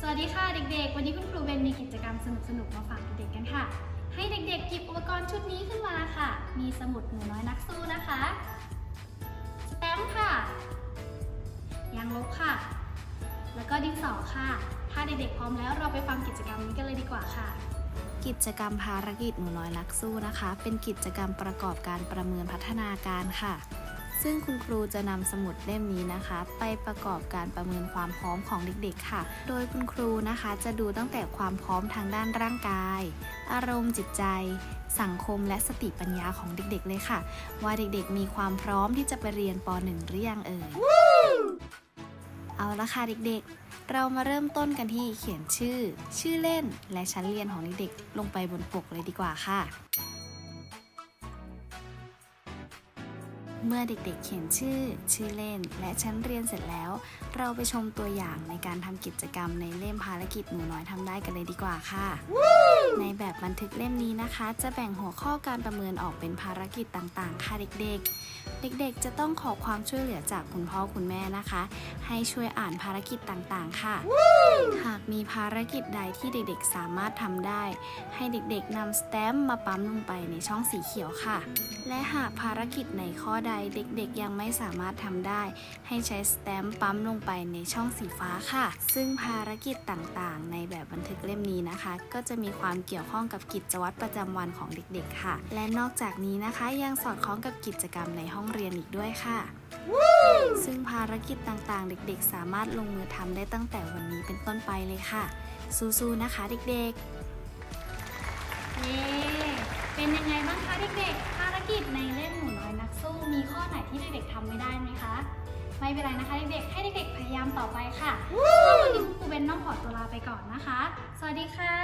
สวัสดีค่ะเด็กๆ วันนี้คุณครูเบนมีกิจกรรมสนุกๆ มาฝากเด็กๆกันค่ะ ให้เด็กๆหยิบอุปกรณ์ชุดนี้ขึ้นมาค่ะ มีสมุดหนูน้อยนักสู้นะคะ สแตมป์ค่ะ ยางลบค่ะ แล้วก็ดินสอค่ะ ถ้าเด็กๆพร้อมแล้วเราไปฟังกิจกรรมนี้กันเลยดีกว่าค่ะ กิจกรรมภารกิจหนูน้อยนักสู้นะคะ เป็นกิจกรรมประกอบการประเมินพัฒนาการค่ะ ซึ่งคุณครูจะนำสมุดเล่มนี้นะคะ ไปประกอบการประเมินความพร้อมของเด็กๆ ค่ะ โดยคุณครูนะคะจะดูตั้งแต่ความพร้อมทางด้านร่างกาย อารมณ์จิตใจ สังคมและสติปัญญาของเด็กๆ เลยค่ะ ว่าเด็กๆ มีความพร้อมที่จะไปเรียนป .1 หรือยังเอ่ย เอาละค่ะเด็กๆเรามาเริ่มต้นกันที่เขียนชื่อ ชื่อเล่น และชั้นเรียนของเด็กๆลงไปบนปกเลยดีกว่าค่ะ เมื่อเด็กๆเขียนชื่อ ชื่อเล่น และชั้นเรียนเสร็จแล้ว เราไปชมตัวอย่างในการทำกิจกรรมในเล่มภารกิจหนูน้อยทำได้กันเลยดีกว่าค่ะ ในแบบบันทึกเล่มนี้นะคะ จะแบ่งหัวข้อการประเมินออกเป็นภารกิจต่างๆ ค่ะเด็กๆ เด็กๆ จะต้องขอความช่วยเหลือจากคุณพ่อคุณแม่นะคะ ให้ช่วยอ่านภารกิจต่างๆ ค่ะหาก มีภารกิจใดที่เด็กๆสามารถทำได้ ให้เด็กๆนำสแตมป์มาปั๊มลงไปในช่องสีเขียวค่ะ และหากภารกิจในข้อใดเด็กๆยังไม่สามารถทำได้ ให้ใช้สแตมป์ปั๊มลงไปในช่องสีฟ้าค่ะ ซึ่งภารกิจต่างๆ ในแบบบันทึกเล่มนี้นะคะ ก็จะมีความเกี่ยวข้องกับกิจวัตรประจำวันของเด็กๆ ค่ะ และนอกจากนี้นะคะยังสอดคล้องกับกิจกรรมในห้องเรียนอีกด้วยค่ะ ซึ่งภารกิจต่างๆ เด็กๆ สามารถลงมือทำได้ตั้งแต่วันนี้เป็นต้นไปเลยค่ะ สู้ๆ นะคะเด็กๆ เย้เป็นยังไงบ้างคะเด็กๆ ภารกิจในเล่มหนูน้อยนักสู้ มีข้อไหนที่เด็กๆทำไม่ได้ไหมคะ ไม่เป็นไรนะคะเด็กๆ ให้เด็กๆ พยายามต่อไปค่ะก็วันนี้คุณครูเบนต้องขอตัวลาไปก่อนนะคะ สวัสดีค่ะ